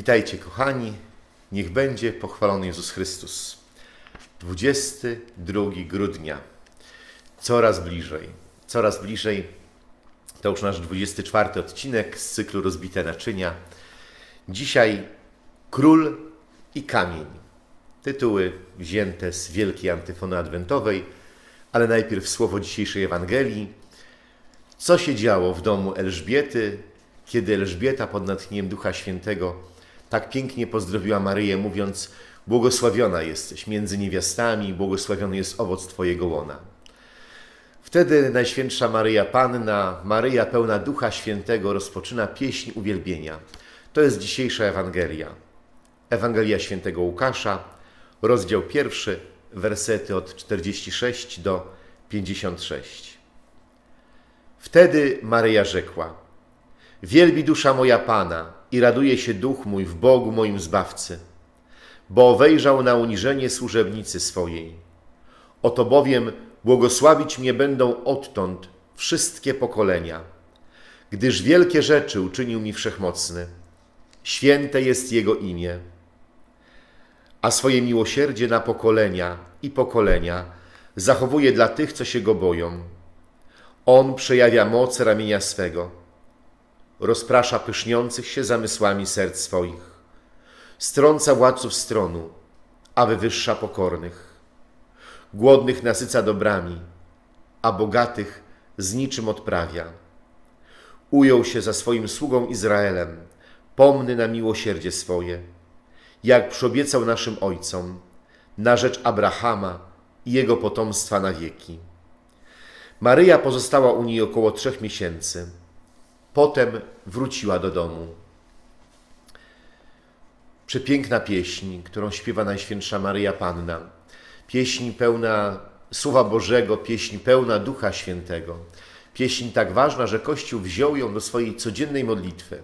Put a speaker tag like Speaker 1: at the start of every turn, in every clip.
Speaker 1: Witajcie, kochani. Niech będzie pochwalony Jezus Chrystus. 22 grudnia. Coraz bliżej. Coraz bliżej. To już nasz 24 odcinek z cyklu Rozbite naczynia. Dzisiaj Król i Kamień. Tytuły wzięte z wielkiej antyfony adwentowej, ale najpierw słowo dzisiejszej Ewangelii. Co się działo w domu Elżbiety, kiedy Elżbieta pod natchnieniem Ducha Świętego tak pięknie pozdrowiła Maryję, mówiąc: Błogosławiona jesteś między niewiastami, błogosławiony jest owoc Twojego łona. Wtedy Najświętsza Maryja Panna, Maryja pełna Ducha Świętego, rozpoczyna pieśń uwielbienia. To jest dzisiejsza Ewangelia. Ewangelia Świętego Łukasza, rozdział pierwszy, wersety od 46 do 56. Wtedy Maryja rzekła: Wielbi dusza moja Pana i raduje się duch mój w Bogu moim Zbawcy, bo wejrzał na uniżenie służebnicy swojej. Oto bowiem błogosławić mnie będą odtąd wszystkie pokolenia, gdyż wielkie rzeczy uczynił mi Wszechmocny. Święte jest Jego imię, a swoje miłosierdzie na pokolenia i pokolenia zachowuje dla tych, co się Go boją. On przejawia moc ramienia swego, rozprasza pyszniących się zamysłami serc swoich, strąca władców stronu, a wywyższa pokornych. Głodnych nasyca dobrami, a bogatych z niczym odprawia. Ujął się za swoim sługą Izraelem, pomny na miłosierdzie swoje, jak przyobiecał naszym ojcom, na rzecz Abrahama i jego potomstwa na wieki. Maryja pozostała u niej około trzech miesięcy. Potem wróciła do domu. Przepiękna pieśń, którą śpiewa Najświętsza Maryja Panna. Pieśń pełna Słowa Bożego, pieśń pełna Ducha Świętego. Pieśń tak ważna, że Kościół wziął ją do swojej codziennej modlitwy.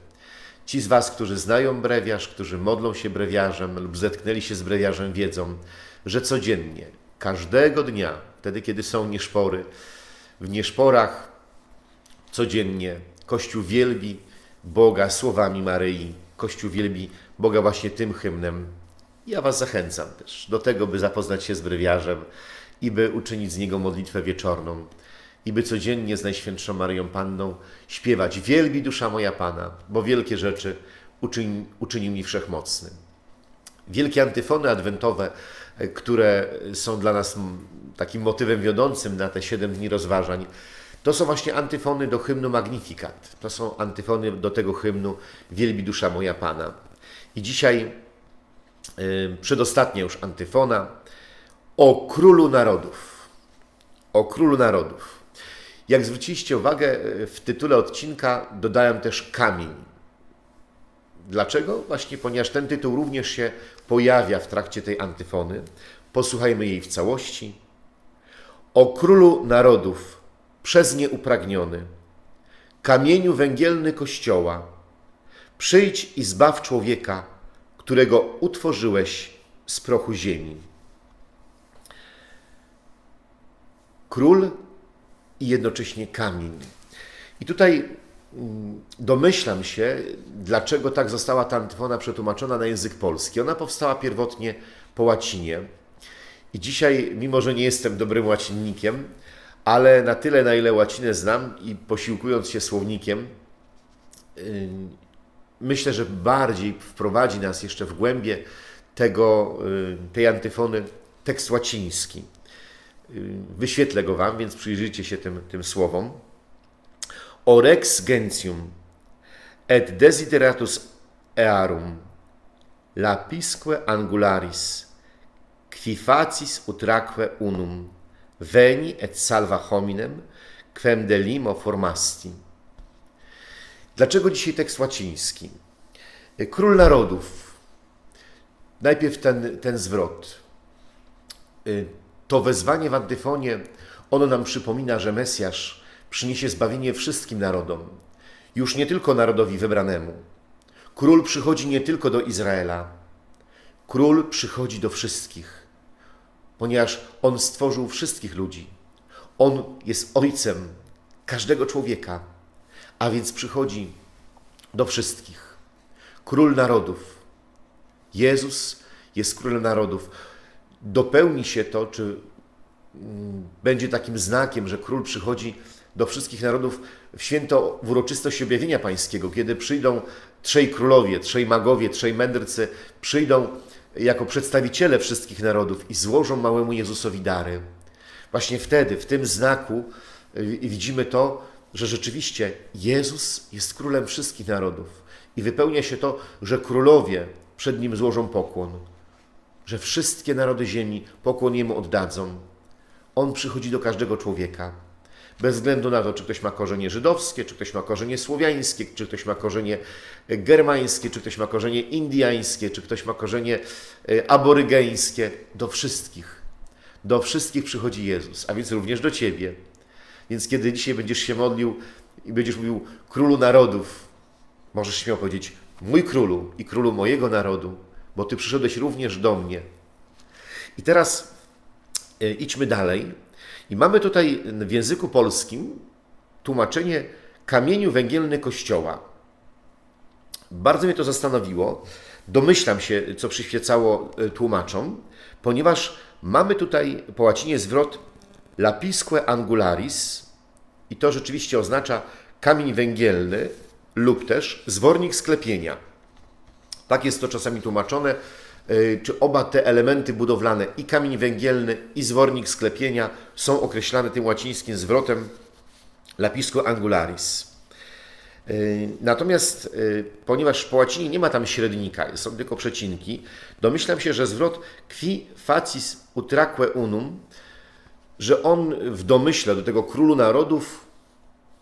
Speaker 1: Ci z Was, którzy znają brewiarz, którzy modlą się brewiarzem lub zetknęli się z brewiarzem, wiedzą, że codziennie, każdego dnia, wtedy kiedy są nieszpory, w nieszporach codziennie Kościół wielbi Boga słowami Maryi. Kościół wielbi Boga właśnie tym hymnem. Ja Was zachęcam też do tego, by zapoznać się z brewiarzem i by uczynić z niego modlitwę wieczorną i by codziennie z Najświętszą Maryją Panną śpiewać Wielbi dusza moja Pana, bo wielkie rzeczy uczyni, uczynił mi Wszechmocny. Wielkie antyfony adwentowe, które są dla nas takim motywem wiodącym na te siedem dni rozważań, to są właśnie antyfony do hymnu Magnificat. To są antyfony do tego hymnu Wielbi dusza moja Pana. I dzisiaj yy, przedostatnia już antyfona o królu narodów. O królu narodów. Jak zwróciliście uwagę, w tytule odcinka dodałem też kamień. Dlaczego? Właśnie ponieważ ten tytuł również się pojawia w trakcie tej antyfony. Posłuchajmy jej w całości. O królu narodów, przez nie upragniony, kamieniu węgielny Kościoła, przyjdź i zbaw człowieka, którego utworzyłeś z prochu ziemi. Król i jednocześnie kamień. I tutaj domyślam się, dlaczego tak została ta antyfona przetłumaczona na język polski. Ona powstała pierwotnie po łacinie. I dzisiaj, mimo że nie jestem dobrym łacinnikiem, ale na tyle, na ile łacinę znam i posiłkując się słownikiem, myślę, że bardziej wprowadzi nas jeszcze w głębie tego, tej antyfony tekst łaciński. Wyświetlę go Wam, więc przyjrzyjcie się tym, tym słowom. Orex gentium et desideratus earum lapisque angularis qui facis utraque unum veni et salva hominem quem de limo formasti. Dlaczego dzisiaj tekst łaciński? Król narodów. Najpierw ten, ten zwrot. To wezwanie w antyfonie, ono nam przypomina, że Mesjasz przyniesie zbawienie wszystkim narodom, już nie tylko narodowi wybranemu. Król przychodzi nie tylko do Izraela, król przychodzi do wszystkich, ponieważ on stworzył wszystkich ludzi. On jest ojcem każdego człowieka, a więc przychodzi do wszystkich. Król narodów. Jezus jest królem narodów. Dopełni się to, czy mm, będzie takim znakiem, że król przychodzi do wszystkich narodów w święto, w uroczystość objawienia pańskiego, kiedy przyjdą trzej królowie, trzej magowie, trzej mędrcy, przyjdą jako przedstawiciele wszystkich narodów i złożą małemu Jezusowi dary. Właśnie wtedy, w tym znaku y, widzimy to, że rzeczywiście Jezus jest królem wszystkich narodów i wypełnia się to, że królowie przed nim złożą pokłon, że wszystkie narody ziemi pokłon jemu oddadzą. On przychodzi do każdego człowieka. Bez względu na to, czy ktoś ma korzenie żydowskie, czy ktoś ma korzenie słowiańskie, czy ktoś ma korzenie germańskie, czy ktoś ma korzenie indiańskie, czy ktoś ma korzenie e, aborygeńskie, do wszystkich. Do wszystkich przychodzi Jezus, a więc również do ciebie. Więc kiedy dzisiaj będziesz się modlił i będziesz mówił królu narodów, możesz śmiało powiedzieć mój królu i królu mojego narodu, bo ty przyszedłeś również do mnie. I teraz e, idźmy dalej. I mamy tutaj w języku polskim tłumaczenie kamieniu węgielny kościoła. Bardzo mnie to zastanowiło. Domyślam się, co przyświecało e, tłumaczom, ponieważ mamy tutaj po łacinie zwrot lapisque angularis i to rzeczywiście oznacza kamień węgielny lub też zwornik sklepienia. Tak jest to czasami tłumaczone, czy oba te elementy budowlane, i kamień węgielny, i zwornik sklepienia, są określane tym łacińskim zwrotem lapisco angularis. E, natomiast, e, ponieważ po łacinie nie ma tam średnika, są tylko przecinki, domyślam się, że zwrot qui facis utraque unum, że on w domyśle do tego królu narodów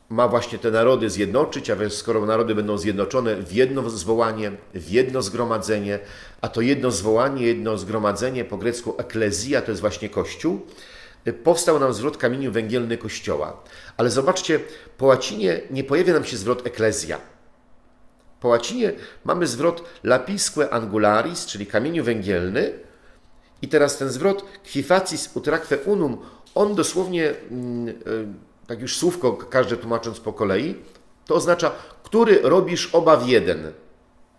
Speaker 1: ma właśnie te narody zjednoczyć, a więc skoro narody będą zjednoczone w jedno zwołanie, w jedno zgromadzenie, a to jedno zwołanie, jedno zgromadzenie, po grecku eklezja, to jest właśnie Kościół, powstał nam zwrot kamieniu węgielny Kościoła. Ale zobaczcie, po łacinie nie pojawia nam się zwrot eklezja. Po łacinie mamy zwrot lapisque angularis, czyli kamieniu węgielny, i teraz ten zwrot quifacis utraque unum, on dosłownie mm, y, tak już słówko każde tłumacząc po kolei, to oznacza, który robisz oba w jeden.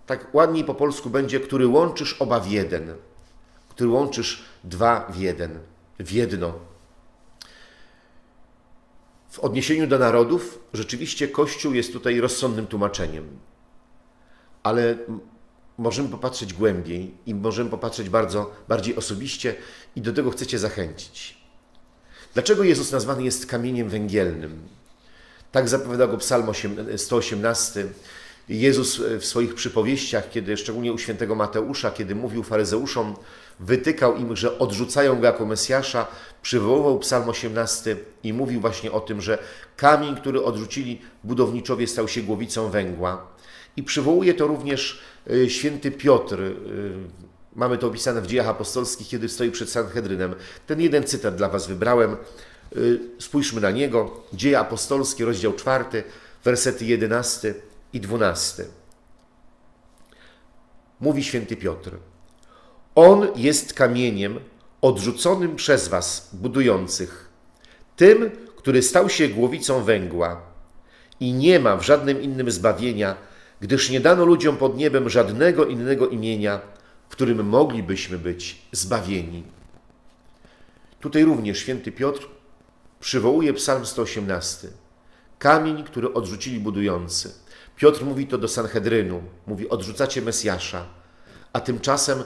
Speaker 1: Tak ładniej po polsku będzie, który łączysz oba w jeden. Który łączysz dwa w jeden, w jedno. W odniesieniu do narodów, rzeczywiście Kościół jest tutaj rozsądnym tłumaczeniem. Ale możemy popatrzeć głębiej i możemy popatrzeć bardzo bardziej osobiście i do tego chcecie zachęcić. Dlaczego Jezus nazwany jest kamieniem węgielnym? Tak zapowiada go Psalm 118. Jezus w swoich przypowieściach, kiedy szczególnie u świętego Mateusza, kiedy mówił faryzeuszom, wytykał im, że odrzucają go jako Mesjasza, przywoływał Psalm 18 i mówił właśnie o tym, że kamień, który odrzucili budowniczowie, stał się głowicą węgła. I przywołuje to również y, święty Piotr y, Mamy to opisane w dziejach apostolskich, kiedy stoi przed Sanhedrynem. Ten jeden cytat dla Was wybrałem. Y, spójrzmy na niego. Dzieje apostolskie, rozdział 4, wersety 11 i 12. Mówi święty Piotr. On jest kamieniem odrzuconym przez Was, budujących, tym, który stał się głowicą węgła i nie ma w żadnym innym zbawienia, gdyż nie dano ludziom pod niebem żadnego innego imienia, w którym moglibyśmy być zbawieni. Tutaj również święty Piotr przywołuje Psalm 118. Kamień, który odrzucili budujący. Piotr mówi to do Sanhedrynu, mówi: Odrzucacie Mesjasza, a tymczasem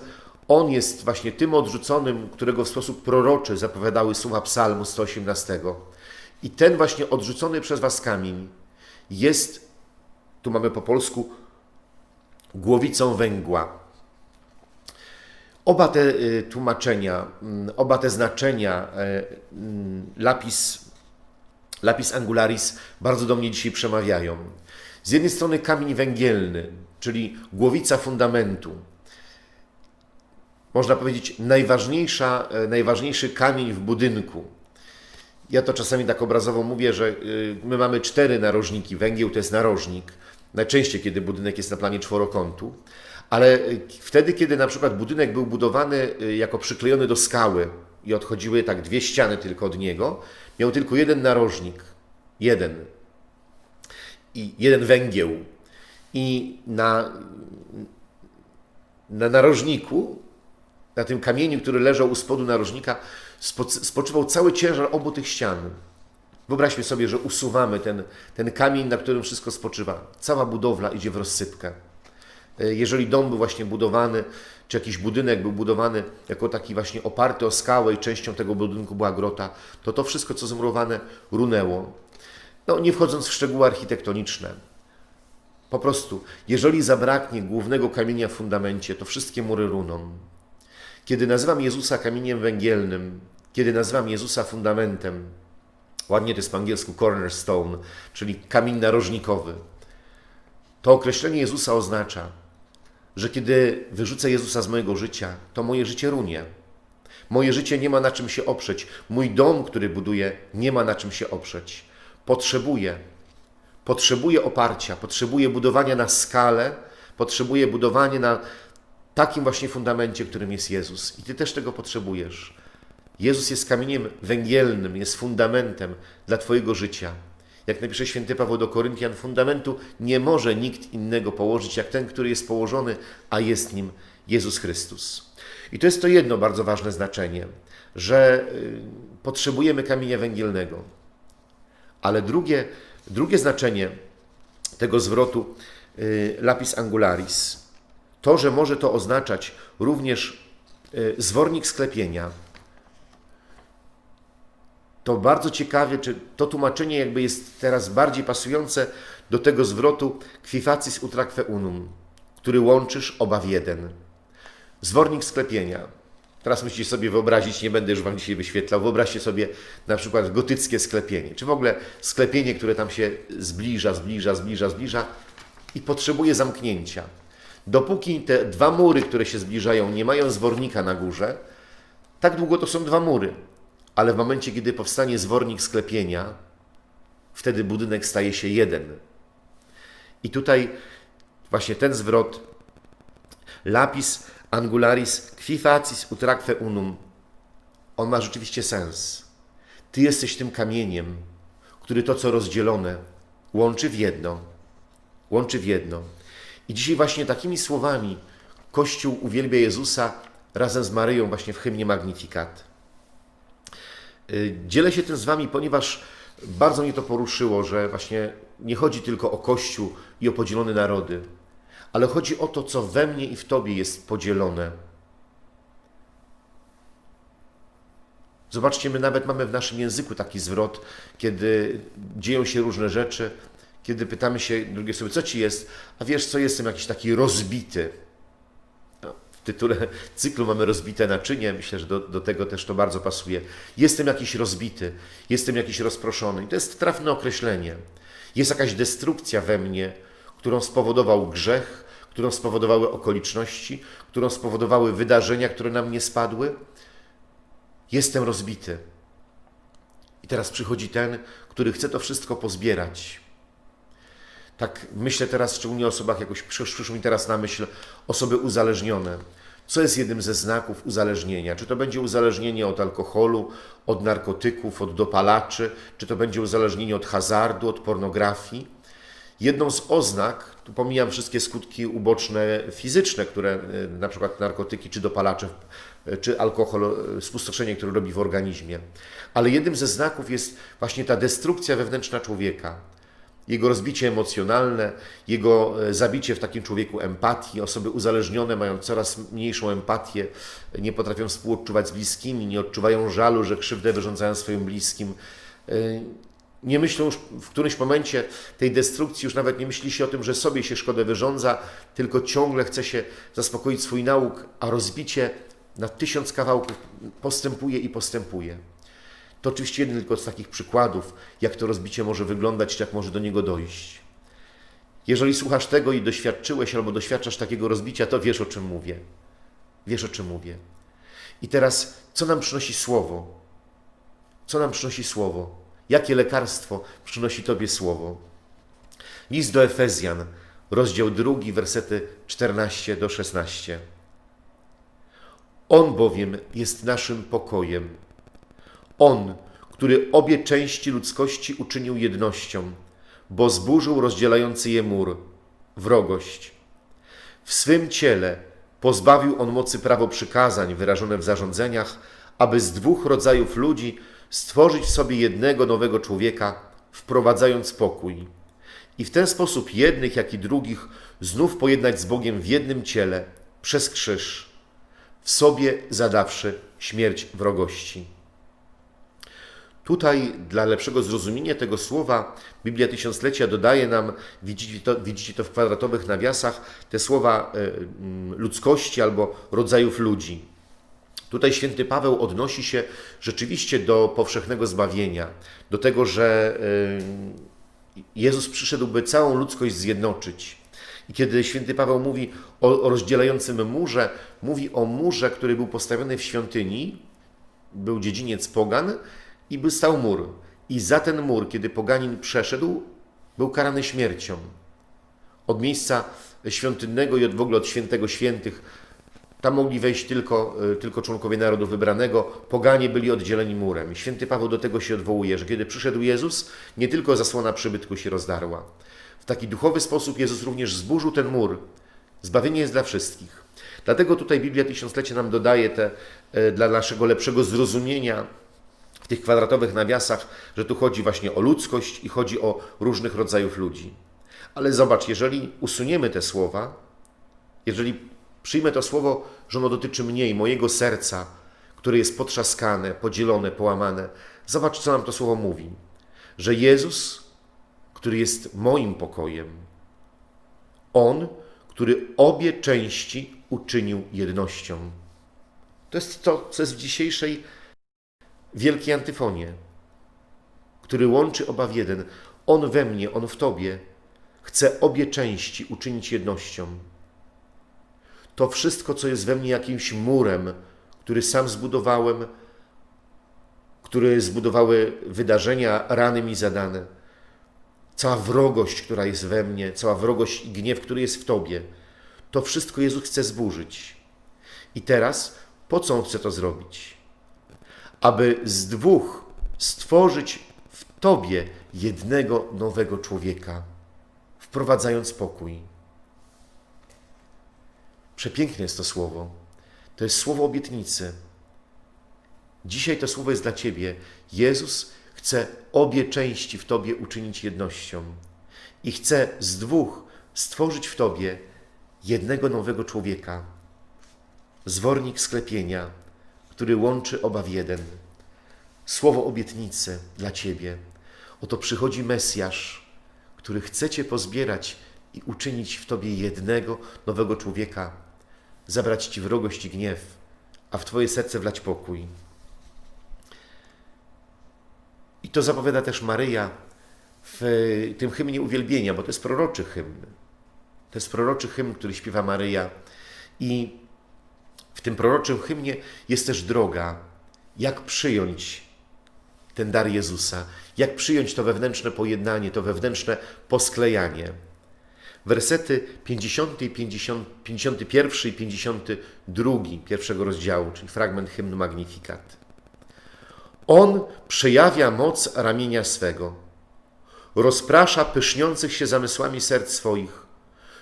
Speaker 1: on jest właśnie tym odrzuconym, którego w sposób proroczy zapowiadały słowa Psalmu 118. I ten właśnie odrzucony przez was kamień jest, tu mamy po polsku, głowicą węgła. Oba te y, tłumaczenia, mm, oba te znaczenia e, mm, lapis, lapis angularis bardzo do mnie dzisiaj przemawiają. Z jednej strony kamień węgielny, czyli głowica fundamentu. Można powiedzieć najważniejsza, e, najważniejszy kamień w budynku. Ja to czasami tak obrazowo mówię, że y, my mamy cztery narożniki. Węgiel to jest narożnik. Najczęściej, kiedy budynek jest na planie czworokątu. Ale y, wtedy, kiedy na przykład budynek był budowany y, jako przyklejony do skały i odchodziły tak dwie ściany tylko od niego, miał tylko jeden narożnik. Jeden. I jeden węgieł. I na, na narożniku, na tym kamieniu, który leżał u spodu narożnika, spo, spoczywał cały ciężar obu tych ścian. Wyobraźmy sobie, że usuwamy ten, ten kamień, na którym wszystko spoczywa. Cała budowla idzie w rozsypkę. E, jeżeli dom był właśnie budowany, czy jakiś budynek był budowany jako taki właśnie oparty o skałę i częścią tego budynku była grota, to to wszystko, co zmurowane, runęło. No, nie wchodząc w szczegóły architektoniczne. Po prostu, jeżeli zabraknie głównego kamienia w fundamencie, to wszystkie mury runą. Kiedy nazywam Jezusa kamieniem węgielnym, kiedy nazywam Jezusa fundamentem, ładnie to jest po angielsku cornerstone, czyli kamień narożnikowy, to określenie Jezusa oznacza, że kiedy wyrzucę Jezusa z mojego życia, to moje życie runie. Moje życie nie ma na czym się oprzeć. Mój dom, który buduję, nie ma na czym się oprzeć. Potrzebuję, potrzebuję oparcia, potrzebuję budowania na skalę, potrzebuję budowania na takim właśnie fundamencie, którym jest Jezus. I Ty też tego potrzebujesz. Jezus jest kamieniem węgielnym, jest fundamentem dla Twojego życia. Jak napisze święty Paweł do Koryntian, fundamentu nie może nikt innego położyć, jak ten, który jest położony, a jest nim Jezus Chrystus. I to jest to jedno bardzo ważne znaczenie, że y, potrzebujemy kamienia węgielnego. Ale drugie, drugie znaczenie tego zwrotu y, lapis angularis, to, że może to oznaczać również y, zwornik sklepienia, to bardzo ciekawie, czy to tłumaczenie jakby jest teraz bardziej pasujące do tego zwrotu quifacis utraque unum, który łączysz oba w jeden. Zwornik sklepienia. Teraz musicie sobie wyobrazić, nie będę już Wam dzisiaj wyświetlał, wyobraźcie sobie na przykład gotyckie sklepienie, czy w ogóle sklepienie, które tam się zbliża, zbliża, zbliża, zbliża i potrzebuje zamknięcia. Dopóki te dwa mury, które się zbliżają, nie mają zwornika na górze, tak długo to są dwa mury ale w momencie, kiedy powstanie zwornik sklepienia, wtedy budynek staje się jeden. I tutaj właśnie ten zwrot lapis angularis quifacis utraque unum, on ma rzeczywiście sens. Ty jesteś tym kamieniem, który to, co rozdzielone, łączy w jedno. Łączy w jedno. I dzisiaj właśnie takimi słowami Kościół uwielbia Jezusa razem z Maryją właśnie w hymnie Magnificat. Y, dzielę się tym z Wami, ponieważ bardzo mnie to poruszyło, że właśnie nie chodzi tylko o Kościół i o podzielone narody, ale chodzi o to, co we mnie i w Tobie jest podzielone. Zobaczcie, my nawet mamy w naszym języku taki zwrot, kiedy dzieją się różne rzeczy, kiedy pytamy się drugiej osoby, co ci jest, a wiesz co, jestem jakiś taki rozbity tytule cyklu mamy rozbite naczynie. Myślę, że do, do tego też to bardzo pasuje. Jestem jakiś rozbity, jestem jakiś rozproszony. I to jest trafne określenie. Jest jakaś destrukcja we mnie, którą spowodował grzech, którą spowodowały okoliczności, którą spowodowały wydarzenia, które na mnie spadły. Jestem rozbity. I teraz przychodzi ten, który chce to wszystko pozbierać. Tak myślę teraz szczególnie o osobach, jakoś przyszło mi teraz na myśl osoby uzależnione co jest jednym ze znaków uzależnienia? Czy to będzie uzależnienie od alkoholu, od narkotyków, od dopalaczy, czy to będzie uzależnienie od hazardu, od pornografii? Jedną z oznak, tu pomijam wszystkie skutki uboczne fizyczne, które e, na przykład narkotyki, czy dopalacze, e, czy alkohol, e, spustoszenie, które robi w organizmie, ale jednym ze znaków jest właśnie ta destrukcja wewnętrzna człowieka jego rozbicie emocjonalne, jego e, zabicie w takim człowieku empatii. Osoby uzależnione mają coraz mniejszą empatię, nie potrafią współodczuwać z bliskimi, nie odczuwają żalu, że krzywdę wyrządzają swoim bliskim. E, nie myślą już w którymś momencie tej destrukcji, już nawet nie myśli się o tym, że sobie się szkodę wyrządza, tylko ciągle chce się zaspokoić swój nauk, a rozbicie na tysiąc kawałków postępuje i postępuje. To oczywiście jeden tylko z takich przykładów, jak to rozbicie może wyglądać, jak może do niego dojść. Jeżeli słuchasz tego i doświadczyłeś albo doświadczasz takiego rozbicia, to wiesz o czym mówię. Wiesz o czym mówię. I teraz, co nam przynosi Słowo? Co nam przynosi Słowo? Jakie lekarstwo przynosi Tobie Słowo? List do Efezjan, rozdział drugi, wersety 14 do 16. On bowiem jest naszym pokojem on, który obie części ludzkości uczynił jednością, bo zburzył rozdzielający je mur, wrogość. W swym ciele Pozbawił on mocy prawo przykazań wyrażone w zarządzeniach, aby z dwóch rodzajów ludzi stworzyć w sobie jednego nowego człowieka, wprowadzając pokój. I w ten sposób jednych, jak i drugich znów pojednać z Bogiem w jednym ciele, przez krzyż, w sobie zadawszy śmierć wrogości. Tutaj dla lepszego zrozumienia tego słowa Biblia Tysiąclecia dodaje nam, widzicie to, widzicie to w kwadratowych nawiasach, te słowa e, mm, ludzkości albo rodzajów ludzi. Tutaj święty Paweł odnosi się rzeczywiście do powszechnego zbawienia, do tego, że e, Jezus przyszedł, by całą ludzkość zjednoczyć. I kiedy święty Paweł mówi o, o rozdzielającym murze, mówi o murze, który był postawiony w świątyni, był dziedziniec pogan, i stał mur. I za ten mur, kiedy poganin przeszedł, był karany śmiercią. Od miejsca świątynnego i od w ogóle od świętego świętych, tam mogli wejść tylko, e, tylko członkowie narodu wybranego, poganie byli oddzieleni murem. Święty Paweł do tego się odwołuje, że kiedy przyszedł Jezus, nie tylko zasłona przybytku się rozdarła. W taki duchowy sposób Jezus również zburzył ten mur. Zbawienie jest dla wszystkich. Dlatego tutaj Biblia Tysiąclecie nam dodaje te, e, dla naszego lepszego zrozumienia tych kwadratowych nawiasach, że tu chodzi właśnie o ludzkość i chodzi o różnych rodzajów ludzi. Ale zobacz, jeżeli usuniemy te słowa, jeżeli przyjmę to słowo, że ono dotyczy mnie i mojego serca, które jest potrzaskane, podzielone, połamane, zobacz, co nam to słowo mówi. Że Jezus, który jest moim pokojem, On, który obie części uczynił jednością. To jest to, co jest w dzisiejszej wielkiej antyfonie, który łączy oba w jeden. On we mnie, on w tobie chce obie części uczynić jednością. To wszystko, co jest we mnie jakimś murem, który sam zbudowałem, który zbudowały wydarzenia, rany mi zadane, cała wrogość, która jest we mnie, cała wrogość i gniew, który jest w tobie, to wszystko Jezus chce zburzyć. I teraz, po co On chce to zrobić? Aby z dwóch stworzyć w Tobie jednego nowego człowieka, wprowadzając pokój. Przepiękne jest to słowo. To jest słowo obietnicy. Dzisiaj to słowo jest dla Ciebie. Jezus chce obie części w Tobie uczynić jednością i chce z dwóch stworzyć w Tobie jednego nowego człowieka. Zwornik sklepienia, który łączy oba w jeden. Słowo obietnicy dla Ciebie. Oto przychodzi Mesjasz, który chce Cię pozbierać i uczynić w Tobie jednego nowego człowieka, zabrać Ci wrogość i gniew, a w Twoje serce wlać pokój. I to zapowiada też Maryja w tym hymnie uwielbienia, bo to jest proroczy hymn. To jest proroczy hymn, który śpiewa Maryja. I tym proroczym hymnie jest też droga, jak przyjąć ten dar Jezusa, jak przyjąć to wewnętrzne pojednanie, to wewnętrzne posklejanie. Wersety 50, 50, 51 i 52 pierwszego rozdziału, czyli fragment hymnu Magnifikat. On przejawia moc ramienia swego, rozprasza pyszniących się zamysłami serc swoich,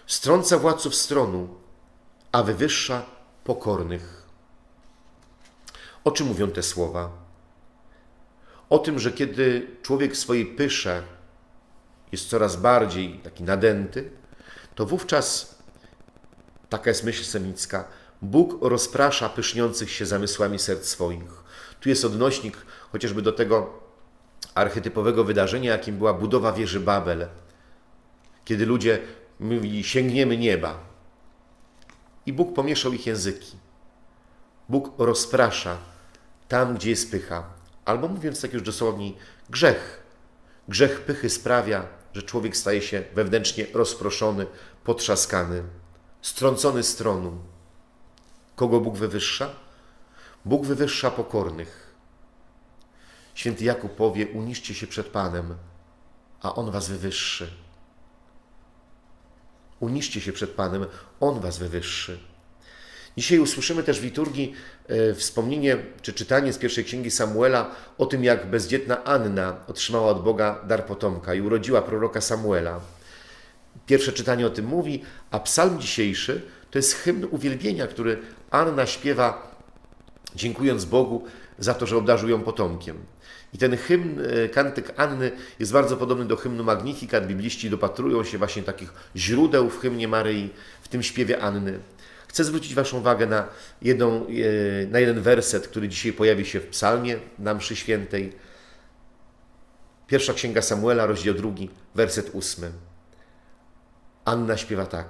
Speaker 1: strąca władców stronu, a wywyższa pokornych. O czym mówią te słowa? O tym, że kiedy człowiek w swojej pysze jest coraz bardziej taki nadęty, to wówczas, taka jest myśl semicka, Bóg rozprasza pyszniących się zamysłami serc swoich. Tu jest odnośnik chociażby do tego archetypowego wydarzenia, jakim była budowa wieży Babel, kiedy ludzie mówili, sięgniemy nieba, i Bóg pomieszał ich języki. Bóg rozprasza tam, gdzie jest pycha. Albo mówiąc tak już dosłownie, grzech. Grzech pychy sprawia, że człowiek staje się wewnętrznie rozproszony, potrzaskany, strącony z tronu. Kogo Bóg wywyższa? Bóg wywyższa pokornych. Święty Jakub powie: Uniszcie się przed Panem, a On was wywyższy. Uniszcie się przed Panem, On was wywyższy. Dzisiaj usłyszymy też w liturgii e, wspomnienie czy czytanie z pierwszej księgi Samuela o tym, jak bezdzietna Anna otrzymała od Boga dar potomka i urodziła proroka Samuela. Pierwsze czytanie o tym mówi, a psalm dzisiejszy To jest hymn uwielbienia, który Anna śpiewa, dziękując Bogu za to, że obdarzył ją potomkiem. I ten hymn, e, kantyk Anny jest bardzo podobny do hymnu Magnificat. Bibliści dopatrują się właśnie takich źródeł w hymnie Maryi, w tym śpiewie Anny. Chcę zwrócić Waszą uwagę na, jedną, e, na jeden werset, który dzisiaj pojawi się w psalmie na mszy świętej. Pierwsza Księga Samuela, rozdział drugi, werset ósmy. Anna śpiewa tak.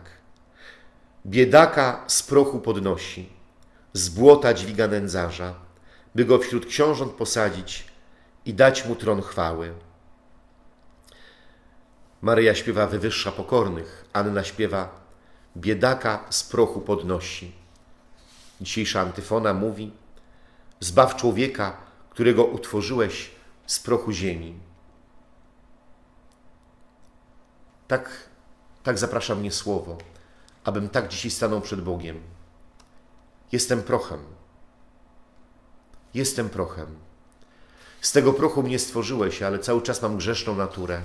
Speaker 1: Biedaka z prochu podnosi, z błota dźwiga nędzarza, by go wśród książąt posadzić i dać mu tron chwały. Maryja śpiewa wywyższa pokornych, Anna śpiewa biedaka z prochu podnosi. Dzisiejsza antyfona mówi zbaw człowieka, którego utworzyłeś z prochu ziemi. Tak, tak zaprasza mnie słowo, abym tak dzisiaj stanął przed Bogiem. Jestem prochem. Jestem prochem. Z tego prochu mnie stworzyłeś, ale cały czas mam grzeszną naturę.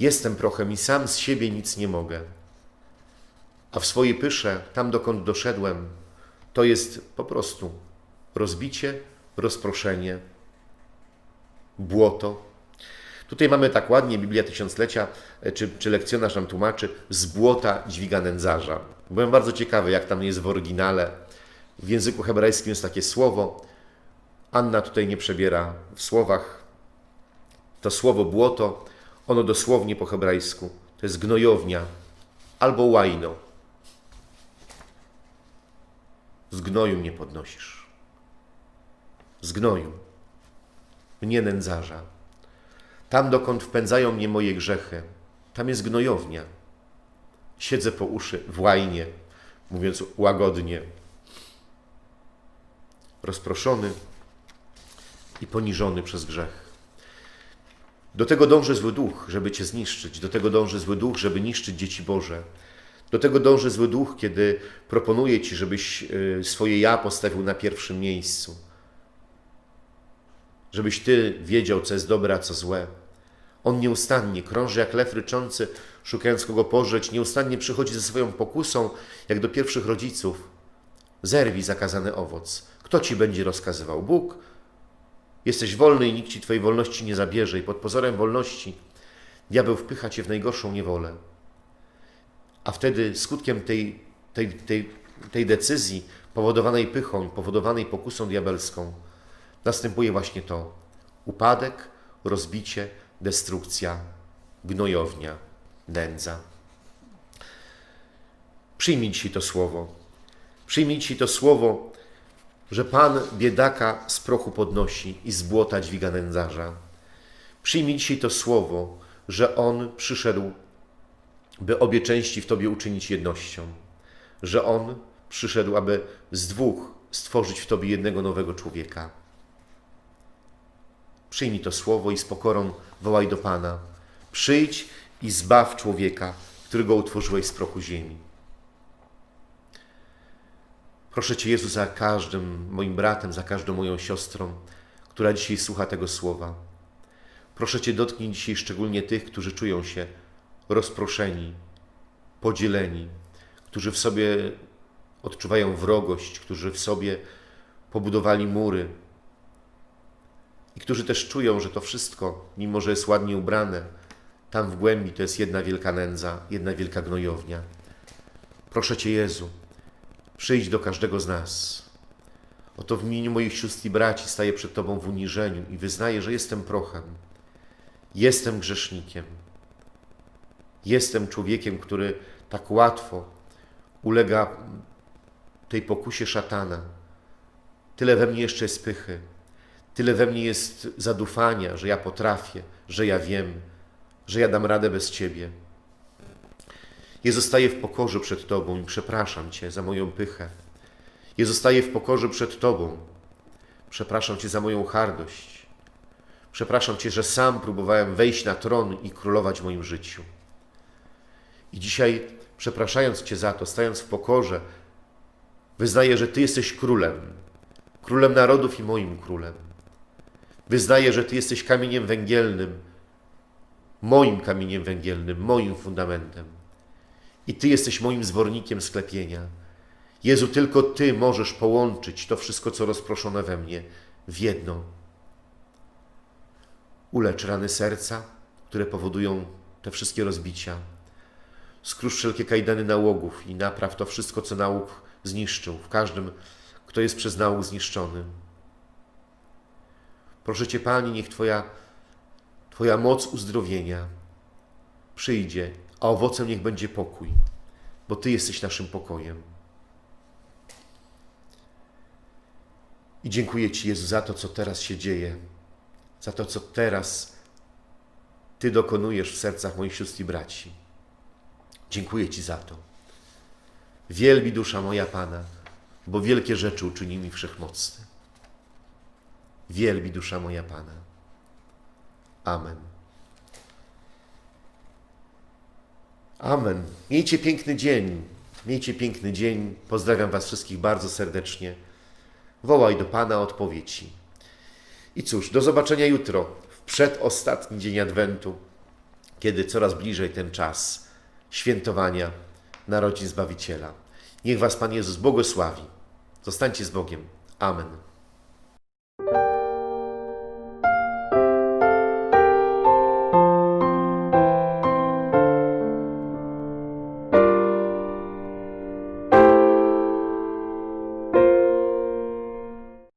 Speaker 1: Jestem prochem i sam z siebie nic nie mogę. A w swojej pysze, tam dokąd doszedłem, to jest po prostu rozbicie, rozproszenie, błoto. Tutaj mamy tak ładnie, Biblia Tysiąclecia, e, czy, czy lekcjonarz nam tłumaczy, z błota dźwiga nędzarza. Byłem bardzo ciekawy, jak tam jest w oryginale. W języku hebrajskim jest takie słowo. Anna tutaj nie przebiera w słowach. To słowo błoto, ono dosłownie po hebrajsku to jest gnojownia albo łajno. Z gnoju mnie podnosisz. Z gnoju. Mnie nędzarza. Tam, dokąd wpędzają mnie moje grzechy, tam jest gnojownia. Siedzę po uszy w łajnie, mówiąc łagodnie. Rozproszony i poniżony przez grzech. Do tego dąży zły duch, żeby cię zniszczyć. Do tego dąży zły duch, żeby niszczyć dzieci Boże. Do tego dąży zły duch, kiedy proponuje ci, żebyś y, swoje ja postawił na pierwszym miejscu. Żebyś ty wiedział, co jest dobre, a co złe. On nieustannie krąży jak lew ryczący, szukając kogo pożreć, nieustannie przychodzi ze swoją pokusą, jak do pierwszych rodziców. Zerwij zakazany owoc. Kto ci będzie rozkazywał? Bóg. Jesteś wolny i nikt ci twojej wolności nie zabierze, i pod pozorem wolności diabeł wpycha cię w najgorszą niewolę. A wtedy skutkiem tej, tej, tej, tej decyzji, powodowanej pychą, powodowanej pokusą diabelską, następuje właśnie to: upadek, rozbicie, destrukcja, gnojownia, nędza. Przyjmij dzisiaj to słowo. Przyjmij dzisiaj to słowo, że Pan biedaka z prochu podnosi i z błota dźwiga nędzarza. Przyjmij dzisiaj to słowo, że On przyszedł by obie części w Tobie uczynić jednością, że On przyszedł, aby z dwóch stworzyć w Tobie jednego nowego człowieka. Przyjmij to słowo i z pokorą wołaj do Pana. Przyjdź i zbaw człowieka, którego utworzyłeś z prochu ziemi. Proszę Cię, Jezu, za każdym moim bratem, za każdą moją siostrą, która dzisiaj słucha tego słowa. Proszę Cię, dotknij dzisiaj szczególnie tych, którzy czują się rozproszeni, podzieleni, którzy w sobie odczuwają wrogość, którzy w sobie pobudowali mury i którzy też czują, że to wszystko, mimo że jest ładnie ubrane, tam w głębi to jest jedna wielka nędza, jedna wielka gnojownia. Proszę Cię, Jezu, przyjdź do każdego z nas. Oto w imieniu moich sióstr i braci staję przed Tobą w uniżeniu i wyznaję, że jestem prochem, jestem grzesznikiem Jestem człowiekiem, który tak łatwo ulega tej pokusie szatana. Tyle we mnie jeszcze jest pychy, tyle we mnie jest zadufania, że ja potrafię, że ja wiem, że ja dam radę bez Ciebie. Ja zostaję w pokorze przed Tobą i przepraszam Cię za moją pychę. Ja zostaję w pokorze przed Tobą. Przepraszam Cię za moją hardość. Przepraszam Cię, że sam próbowałem wejść na tron i królować w moim życiu. I dzisiaj, przepraszając Cię za to, stając w pokorze, wyznaję, że Ty jesteś królem, królem narodów i moim królem. Wyznaję, że Ty jesteś kamieniem węgielnym, moim kamieniem węgielnym, moim fundamentem. I Ty jesteś moim zwornikiem sklepienia. Jezu, tylko Ty możesz połączyć to wszystko, co rozproszone we mnie, w jedno. Ulecz rany serca, które powodują te wszystkie rozbicia. Skrusz wszelkie kajdany nałogów i napraw to wszystko, co nauk zniszczył, w każdym, kto jest przez nauk zniszczony. Proszę Cię, Pani, niech Twoja, Twoja moc uzdrowienia przyjdzie, a owocem niech będzie pokój, bo Ty jesteś naszym pokojem. I dziękuję Ci, Jezu, za to, co teraz się dzieje, za to, co teraz Ty dokonujesz w sercach moich sióstr i braci. Dziękuję Ci za to. Wielbi dusza moja Pana, bo wielkie rzeczy uczyni mi wszechmocny. Wielbi dusza moja Pana. Amen. Amen. Miejcie piękny dzień. Miejcie piękny dzień. Pozdrawiam Was wszystkich bardzo serdecznie. Wołaj do Pana odpowiedzi. I cóż, do zobaczenia jutro, w przedostatni dzień Adwentu, kiedy coraz bliżej ten czas świętowania narodzin Zbawiciela. Niech Was Pan Jezus błogosławi. Zostańcie z Bogiem. Amen.